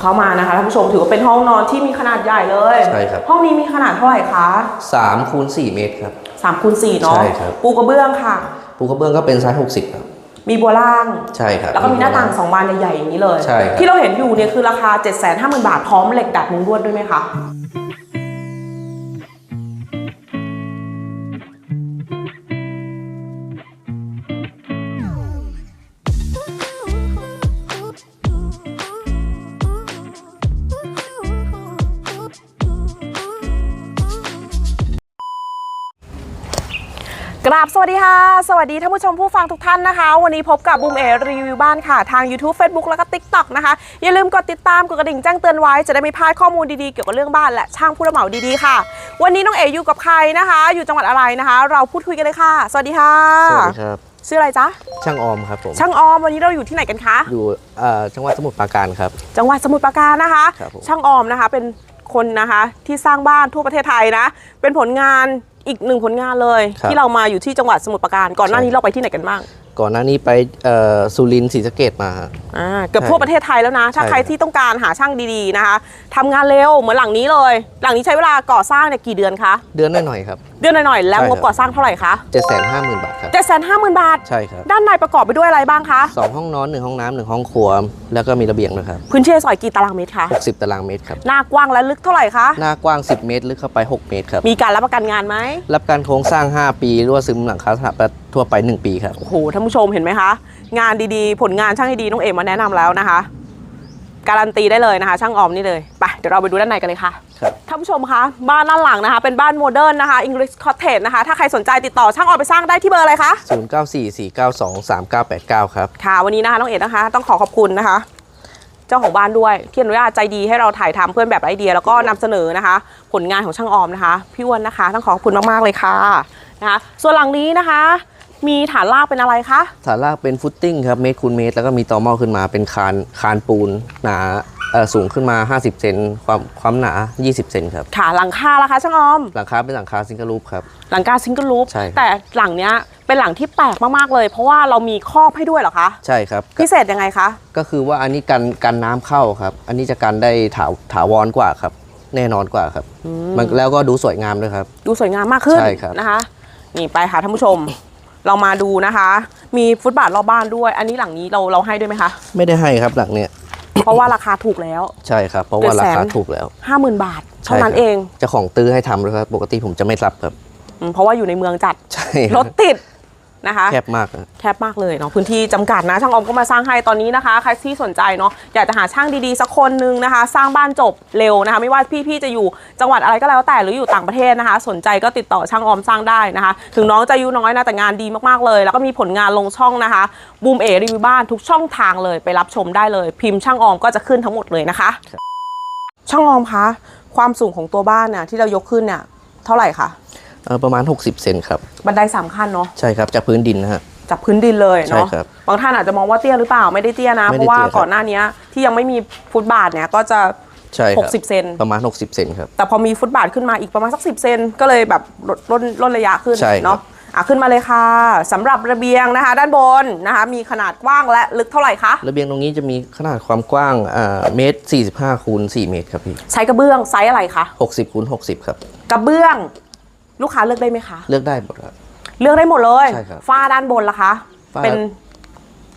เข้ามานะคะท่านผู้ชมถือว่าเป็นห้องนอนที่มีขนาดใหญ่เลยใช่ครับ ห้องนี้มีขนาดเท่าไหร่คะ3คูณ4เมตรครับ 3คูณ4เนาะใช่ครับ ปูกระเบื้องค่ะ ปูกระเบื้องก็เป็นไซส์60ครับ มีบัวล่างใช่ครับแล้วก็มีหน้าต่างสองบานใหญ่ๆอย่างนี้เลย ใช่ครับ ที่เราเห็นอยู่เนี่ยคือราคา 7 5 0 0 0 0 บาทพร้อมเหล็กดัดมุงลวดด้วยไหมคะ กราบสวัสดีค่ะ สวัสดีท่านผู้ชมผู้ฟังทุกท่านนะคะ วันนี้พบกับบูมเอรีวิวบ้านค่ะ ทาง YouTube Facebook แล้วก็ TikTok นะคะ อย่าลืมกดติดตามกดกระดิ่งแจ้งเตือนไว้จะได้ไม่พลาดข้อมูลดีๆ เกี่ยวกับเรื่องบ้านและช่างผู้รับเหมาดีๆค่ะ วันนี้น้องเออยู่กับใครนะคะ อยู่จังหวัดอะไรนะคะ เราพูดคุยกันเลยค่ะ สวัสดีค่ะสวัสดีครับ ชื่ออะไรจ๊ะ ช่างออมครับผม ช่างออมวันนี้เราอยู่ที่ไหนกันคะ อยู่เอ่อจังหวัดสมุทรปราการครับ จังหวัดสมุทรปราการนะคะ ครับผม ช่างออมนะคะเป็นคนนะคะที่สร้างบ้านทั่วประเทศไทยนะ เป็นผลงาน อีกหนึ่งผลงานเลยที่เรามาอยู่ที่จังหวัดสมุทรปราการก่อนหน้านี้เราไปที่ไหนกันบ้างก่อนหน้านี้ไปเอ่อสุรินทร์ศรีสะเกดมาฮะ อ่าเกือบทั่วประเทศไทยแล้วนะ ถ้าใช่ ใครที่ต้องการหาช่างดีๆนะคะทำงานเร็วเหมือนหลังนี้เลย หลังนี้ใช้เวลาก่อสร้างเนี่ยกี่เดือนคะ เดือนหน่อยๆครับ เดือนหน่อยๆแล้วใช่งครับบก่อสร้างเท่าไหร่คะเจ็ดแสนห้าหมื่นบาทครับเจ็ดแสนห้าหมื่นบาท ใช่ครับด้านในประกอบไปด้วยอะไรบ้างคะ สองห้องนอนหนึ่งห้องน้ำหนึ่งห้องครัว แล้วก็มีระเบียงนะครับพื้นที่ซอยกี่ตารางเมตรคะ60ตารางเมตรครับ หน้ากว้างและลึกเท่าไหร่คะ หน้ากว้าง 10 เมตรลึกเข้าไป 6 เมตรครับ มีการรับประกันงานไหมรับการโครงสร้าง 5 ปีรั่วซึมหลังคาสถาปัตย์ทั่วไป 1 ปีครับ โอ้โหท่านผู้ชมเห็นไหมคะ งานดีๆ ผลงานช่างดีๆน้องเอ๋มาแนะนำแล้วนะคะ การันตีได้เลยนะคะ ช่างออมนี่เลยไปเดี๋ยวเราไปดูด้านในกันเลยค่ะครับท่านผู้ชมคะบ้านด้านหลังนะคะ เป็นบ้านโมเดิร์นนะคะ English Cottage นะคะ ถ้าใครสนใจติดต่อช่างออมไปสร้างได้ที่เบอร์อะไรคะ0944923989ครับ ค่ะ วันนี้นะคะน้องเอ๋นะคะ ต้องขอขอบคุณนะคะ เจ้าของบ้านด้วยที่อนุญาตใจดีให้เราถ่ายทำเพื่อนแบบไอเดีย แล้วก็นำเสนอนะคะ ผลงานของช่างออมนะคะ พี่อ้วนนะคะ ต้องขอขอบคุณมากๆเลยค่ะนะคะ ส่วนหลังนี้นะคะ มีฐานรากเป็นอะไรคะฐานรากเป็นฟุตติ้งครับเมตรคูณเมตร แล้วก็มีตอหม้อขึ้นมาเป็นคานคานปูนหนาเอ่อสูงขึ้นมา 50 เซนความความหนา 20 เซนครับ ค่ะ หลังคาล่ะคะช่างออมหลังคาเป็นหลังคาซิงเกิลรูปครับ หลังคาซิงเกิลลูปใช่ครับแต่หลังเนี้ยเป็นหลังที่แปลกมากๆเลย เพราะว่าเรามีครอบให้ด้วยเหรอคะ ใช่ครับ พิเศษยังไงคะ ก็คือว่าอันนี้กันกันน้ำเข้าครับ อันนี้จะกันได้ถาถาวรกว่าครับ แน่นอนกว่าครับ มันแล้วก็ดูสวยงามด้วยครับ ดูสวยงามมากขึ้นใช่ครับนะคะ นี่ไปค่ะท่านผู้ชม เรามาดูนะคะ มีฟุตบาทรอบบ้านด้วย อันนี้หลังนี้เราเราให้ด้วยไหมคะ ไม่ได้ให้ครับหลังเนี้ยเพราะว่าราคาถูกแล้ว ใช่ครับ เพราะว่าราคา700,000ถูกแล้ว50,000บาทเท่าใช่นั้นครับเองเจ้าของตื้อให้ทำด้วยครับ ปกติผมจะไม่รับครับอืมเพราะว่าอยู่ในเมืองจัด ใช่รถติด นะคะแคบมากนะแคบมากเลยเนาะพื้นที่จำกัดนะช่างออมก็มาสร้างให้ตอนนี้นะคะใครที่สนใจเนาะอยากจะหาช่างดีๆสักคนนึงนะคะ สร้างบ้านจบเร็วนะคะ ไม่ว่าพี่ๆจะอยู่จังหวัดอะไรก็แล้วแต่หรืออยู่ต่างประเทศนะคะ สนใจก็ติดต่อช่างออมสร้างได้นะคะ ถึงน้องจะอายุน้อยนะแต่งานดีมากๆเลย แล้วก็มีผลงานลงช่องนะคะบูมเอรีวิวบ้านทุกช่องทางเลยไปรับชมได้เลย พิมพ์ช่างออมก็จะขึ้นทั้งหมดเลยนะคะ ช่างออมคะความสูงของตัวบ้านเนี่ยที่เรายกขึ้นเนี่ยเท่าไหร่คะ เอ่อประมาณ 60 เซนครับ บันไดสามขั้นเนาะใช่ครับจากพื้นดินนะฮะ จากพื้นดินเลยใช่เนาะครับบางท่านอาจจะมองว่าเตี้ยหรือเปล่าไม่ได้เตี้ยนะ ไม่เพได้ราะว่าเตี้ยครับ ก่อนหน้านี้ที่ยังไม่มีฟุตบาทเนี่ยก็จะ ใช่ครับ60เซน ประมาณ 60 เซนครับ แต่พอมีฟุตบาทขึ้นมาอีกประมาณสัก10เซนก็เลยแบบลดลดลดระยะขึ้นใช่ครับ เนาะอะขึ้นมาเลยค่ะสำหรับระเบียงนะคะ ด้านบนนะคะ มีขนาดกว้างและลึกเท่าไหร่คะระเบียงตรงนี้จะมีขนาดความกว้างอ่าเมตร45คูณ4เมตรครับพี่ใช้กระเบื้องไซส์อะไรคะ60คูณ60 ครับ กระเบื้อง ลูกค้าเลือกได้ไหมคะ เลือกได้หมดครับ เลือกได้หมดเลยใช่ครับฝ้าด้านบนล่ะคะฝ้า เป็น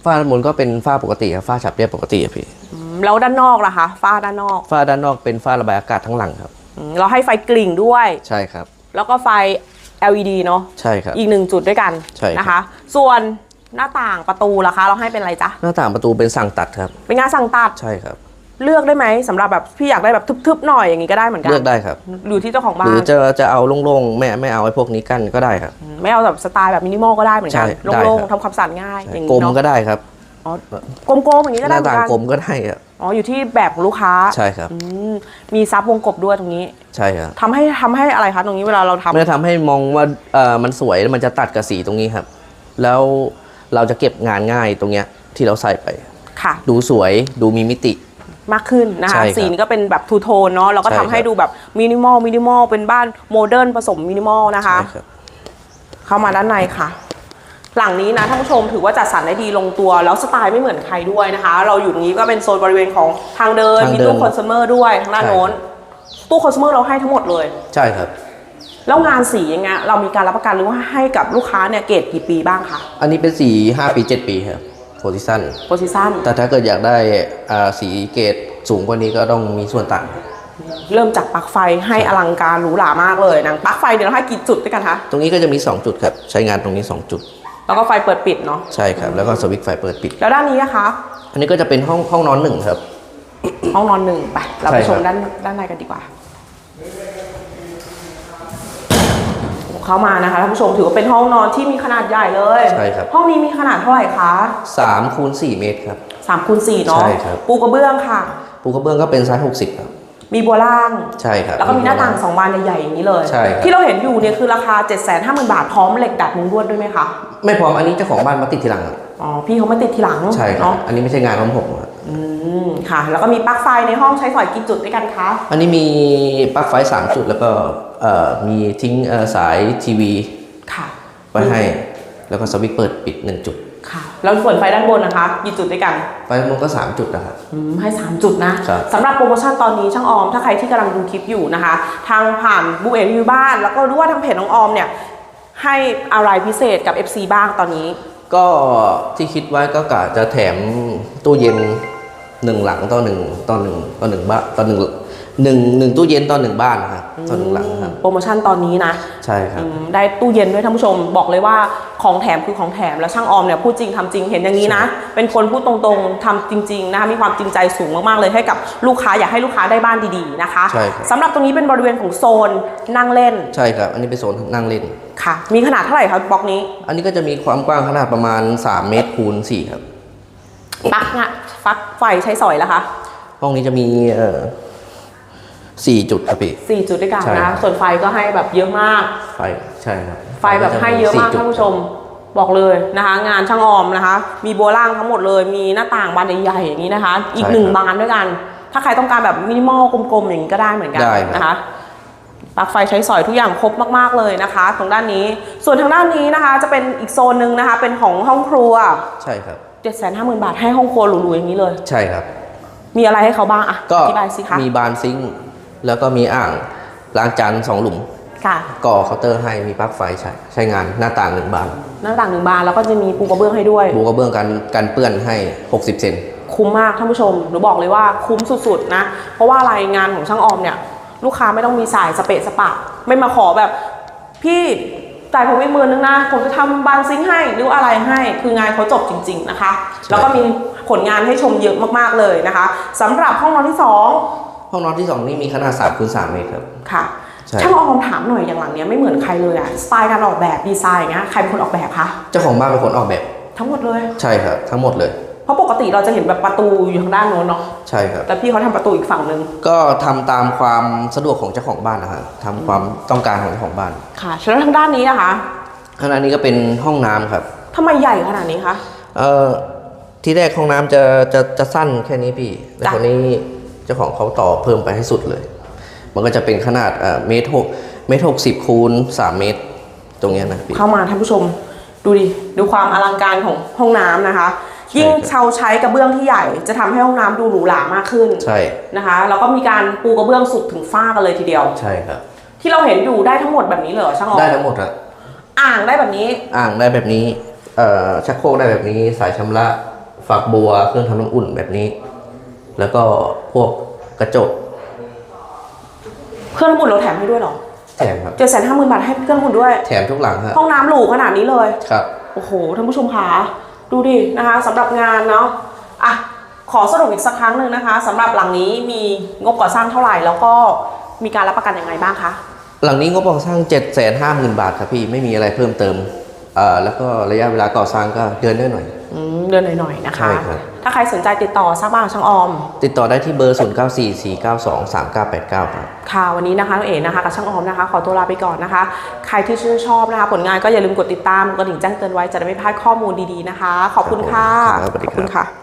ฝ้าด้านบนก็เป็นฝ้าปกติครับฝ้าฉับเรียบปกติครับพี่อืมแล้วด้านนอกล่ะคะฝ้าด้านนอกฝ้าด้านนอกเป็นฝ้าระบายอากาศทั้งหลังครับ อืมเราให้ไฟกลิ่งด้วย ใช่ครับ แล้วก็ไฟ LED เนาะใช่ครับ อีกหนึ่งจุดด้วยกันใช่ครับ นะคะ ส่วนหน้าต่างประตูล่ะคะ เราให้เป็นอะไรจ๊ะ หน้าต่างประตูเป็นสั่งตัดครับ เป็นงานสั่งตัด ใช่ครับ เลือกได้ไหมสำหรับแบบพี่อยากได้แบบทึบๆหน่อยอย่างนี้ก็ได้เหมือนกันเลือกได้ครับ อยู่ที่เจ้าของหบ้ารือนจะจะเอาโล่งๆไม่ไม่เอาไอ้พวกนี้กั้นก็ได้ครับ ไม่เอาแบบสไตล์แบบมินิมอลก็ได้เหมือนกันใช่ได้โล่งครับ ๆทำความสะอาดง่ายอย่างกลนี้มเนาะก็ได้ครับ อ๋อกลมๆอย่างนี้ก็หได้น้าเหมือต่างนกันกลมก็ได้ครับอ๋ออยู่ที่แบบของลูกค้าใช่ครับ อืมมีซับวงกบด้วยตรงนี้ใช่ครับทำให้ทำให้อะไรคะตรงนี้เวลาเราทำ มันจะทำให้มองว่าเออมันสวยแล้วมันจะตัดกับสีตรงนี้ครับ แล้วเราจะเก็บงานง่ายตรงเนี้ยที่เราใส่ไป ค่ะ ดูสวยดูมีมิติ มากขึ้นนะใช่คะครับสีนี้ก็เป็นแบบทูโทนเนาะแล้วก็ใช่ทำให้ครับ ดูแบบมินิมอลมินิมอลเป็นบ้านโมเดิร์นผสมมินิมอลนะคะ ใช่ครับ เข้ามาด้านในค่ะ หลังนี้นะท่านผู้ชมถือว่าจัดสรรได้ดีลงตัว แล้วสไตล์ไม่เหมือนใครด้วยนะคะ เราอยู่ตรงนี้ก็เป็นโซนบริเวณของทางเดิน ทางมีเดินตู้คอน sumer ด้วยทางด้านใช่ โน้น ตู้คอน sumer เราให้ทั้งหมดเลย ใช่ครับ แล้วงานสีอย่างเงี้ยเรามีการรับประกันหรือว่าให้กับลูกค้าเนี่ยเกรดกี่ปีบ้างคะ อันนี้เป็นสี5ปี7ปีครับ โพซิชันโพซิชันแต่ถ้าเกิดอยากได้อ่าสีเกรดสูงกว่านี้ก็ต้องมีส่วนต่าง เริ่มจากปลั๊กไฟให้อลังการหรูหรามากเลยนะปลั๊กไฟเดี๋ยวเราให้กี่จุดด้วยกันคะ ตรงนี้ก็จะมี 2 จุดครับ ใช้งานตรงนี้ 2 จุด แล้วก็ไฟเปิดปิดเนาะ ใช่ครับ แล้วก็สวิตช์ไฟเปิดปิด แล้วด้านนี้นะคะ อันนี้ก็จะเป็นห้องห้องนอนหนึ่งครับ ห้องนอนหนึ่งไป เราไปใช่ชครับมด้านด้านในกันดีกว่า เข้ามานะคะท่านผู้ชมถือว่าเป็นห้องนอนที่มีขนาดใหญ่เลยใช่ครับ ห้องนี้มีขนาดเท่าไหร่คะ3คูณ4เมตรครับสามคูณสี่เนาะใช่ครับ ปูกระเบื้องค่ะ ปูกระเบื้องก็เป็นไซส์60ครับ มีบัวล่าง ใช่ครับ แล้วก็มีหน้าต่างสองบานใหญ่ๆอย่างนี้เลย ใช่ครับ ที่เราเห็นอยู่เนี่ยคือราคา 7 5 0 0 0 0 บาทพร้อมเหล็กดัดมุงลวดด้วยไหมคะ ไม่พร้อมอันนี้เจ้าของบ้านมาติดทีหลังครับอ๋อ พี่เขามาติดทีหลังใช่ครับ เนาะอันนี้ไม่ใช่งานของผมครับอืมค่ะ แล้วก็มีปลั๊กไฟในห้องใช้สอยกี่จุดด้วยกันคะ อันนี้มีปลั๊กไฟ3จุดแล้วก็เอ่อ มีทิ้งเอ่อสายทีวีค่ะไว้ให้ แล้วก็สวิตช์เปิดปิด1จุดค่ะแล้วส่วนไฟด้านบนนะคะกี่จุดด้วยกัน ไฟมันก็ 3 จุดนะครับอืมให้ 3 จุดนะครับสำหรับโปรโมชั่นตอนนี้ช่างออม ถ้าใครที่กำลังดูคลิปอยู่นะคะ ทางผ่านบูเอรีวิวบ้าน แล้วก็รู้ว่าทางเพจน้องออมเนี่ย ให้อะไรพิเศษกับ FC บ้างตอนนี้ ก็ที่คิดไว้ก็กะจะแถมตู้เย็นหนึ่งหลังต่อหนึ่งต่อหนึ่งต่อหนึ่งบ้านต่อหนึ่ง หนึ่งหนึ่งตู้เย็นต่อหนึ่งบ้านนะครับต่อหนึ่งหลังครับโปรโมชั่นตอนนี้นะ ใช่ครับอืมได้ตู้เย็นด้วยท่านผู้ชมบอกเลยว่าของแถมคือของแถมแล้วช่างออมเนี่ยพูดจริงทำจริงเห็นอย่างนี้นะ เป็นคนพูดตรงๆทำจริง ๆนะคะมีความจริงใจสูงมากๆเลยให้กับลูกค้าอยากให้ลูกค้าได้บ้านดีๆนะคะใช่ครับสำหรับตรงนี้เป็นบริเวณของโซนนั่งเล่น ใช่ครับ อันนี้เป็นโซนนั่งเล่นค่ะ มีขนาดเท่าไหร่ครับบล็อกนี้ อันนี้ก็จะมีความกว้างขนาดประมาณ 3 เมตรคูณ4ครับปลั๊กอะฟักไฟใช้สอยแล้วคะห้องนี้จะมีเอ่อ สี่จุดครับพี่ สี่จุดด้วยกันใช่ครันะ บ ส่วนไฟก็ให้แบบเยอะมาก ไฟใช่ครับไฟแบบให้เยอะมากสี่จุด ท่านผู้ชมบอกเลยนะคะ งานช่างออมนะคะ มีโบวล่างทั้งหมดเลย มีหน้าต่างบานใหญ่ๆอย่างนี้นะคะ อีกหนึ่งบานด้วยกัน ถ้าใครต้องการแบบมินิมอลกลมๆอย่างนี้ก็ได้เหมือนกันได้ครับ นะคะปลั๊กไฟใช้สอยทุกอย่างครบมากๆเลยนะคะ ตรงด้านนี้ส่วนทางด้านนี้นะคะ จะเป็นอีกโซนหนึ่งนะคะ เป็นของห้องครัว ใช่ครับ 7 5 0 0 0 0 บาทให้ห้องครัวหรูๆอย่างนี้เลย ใช่ครับ มีอะไรให้เขาบ้างอะก็อธิบายสิคะ มีบานซิงค์ แล้วก็มีอ่างล้างจานสองหลุมค่ะก่อเคาน์เตอร์ให้มีปลั๊กไฟใช้ใช้งานหน้าต่างหนึ่งบาน หน้าต่างหนึ่งบานแล้วก็จะมีปูกระเบื้องให้ด้วย บูกระเบื้องกันกันเปื้อนให้ 60 เซนคุ้มมากท่านผู้ชมหนูบอกเลยว่าคุ้มสุดๆนะ เพราะว่าอะไรงานของช่างออมเนี่ย ลูกค้าไม่ต้องมีสายสเปะสปะ ไม่มาขอแบบ พี่จ่ายผมไม่หมื่นนึงนะ ผมจะทำบานซิงค์ให้หรืออะไรให้ คืองานเขาจบจริง ๆนะคะ แล้วก็มีผลงานให้ชมเยอะมากๆเลยนะคะสำหรับห้องนอนที่สอง ห้องนอนที่2นี่มีขนาด3คูณ3เมตรครับ ค่ะใช่ ช่างออมถามหน่อยอย่างหลังเนี้ยไม่เหมือนใครเลยอะสไตล์การออกแบบดีไซน์อย่างเงี้ยใครเป็นคนออกแบบคะเจ้าของบ้านเป็นคนออกแบบ ทั้งหมดเลยใช่ครับ ทั้งหมดเลย เพราะปกติเราจะเห็นแบบประตูอยู่ทางด้านโน้นเนาะใช่ครับ แต่พี่เขาทำประตูอีกฝั่งหนึ่งก็ทำตามความสะดวกของเจ้าของบ้านนะฮะทำความต้องการของเจ้าของบ้านค่ะแล้วทางด้านนี้นะคะขณะนี้ก็เป็นห้องน้ำครับ ทำไมใหญ่ขนาดนี้คะ เอ่อที่แรกห้องน้ำจะจะจะสั้นแค่นี้พี่แต่จ้ะ คนนี้ เจ้าของเขาต่อเพิ่มไปให้สุดเลย มันก็จะเป็นขนาดเอ่อเมตรหกเมตรหกสิบคูณสามเมตร ตรงเนี้ยนะพี่ เข้ามาท่านผู้ชมดูดิดูความอลังการของห้องน้ำนะคะ ยิ่งครับ เชาใช้กระเบื้องที่ใหญ่ จะทำให้ห้องน้ำดูหรูหรามากขึ้นใช่ นะคะแล้วก็มีการปูกระเบื้องสุดถึงฝ้ากันเลยทีเดียว ใช่ครับ ที่เราเห็นอยู่ได้ทั้งหมดแบบนี้เลยเหรอช่างออได้มทั้งหมดอะอ่างได้แบบนี้ อ่างได้แบบนี้เอ่อชักโครกได้แบบนี้ สายชำระฝักบัวเครื่องทำน้ำอุ่นแบบนี้ แล้วก็พวกกระจกเครื่องน้ำอุ่นเราแถมให้ด้วยเหรอแถมครับ เจ็ดแสนห้าหมื่นบาทให้เครื่องน้ำอุ่นด้วย แถมทุกหลังฮะห้องน้ำหรูขนาดนี้เลย ครับ โอ้โหท่านผู้ชมคะดูดินะคะสำหรับงานเนาะอะขอสรุปอีกสักครั้งหนึ่งนะคะสำหรับหลังนี้มีงบก่อสร้างเท่าไหร่แล้วก็มีการรับประกันยังไงบ้างคะหลังนี้งบก่อสร้าง 7 5 0 0 0 0 บาทครับพี่ไม่มีอะไรเพิ่มเติมเอ่อแล้วก็ระยะเวลาก่อสร้างก็เดือนได้หน่อยอืมเดือนหน่อยๆนะคะ ใช่ครับ ถ้าใครสนใจติดต่อสร้างบ้านกับช่างออม ติดต่อได้ที่เบอร์ 0 9 4 4 9 2 3 9 8 9ครับ ค่ะวันนี้นะคะน้องเอ๋นะคะกับช่างออมนะคะ ขอตัวลาไปก่อนนะคะ ใครที่ชื่นชอบนะคะ ผลงานก็อย่าลืมกดติดตามกดกระดิ่งแจ้งเตือนไว้จะได้ไม่พลาดข้อมูลดีๆนะคะ ขอบคุณค่ะครับสวัสดีขอบครับคุณค่ะ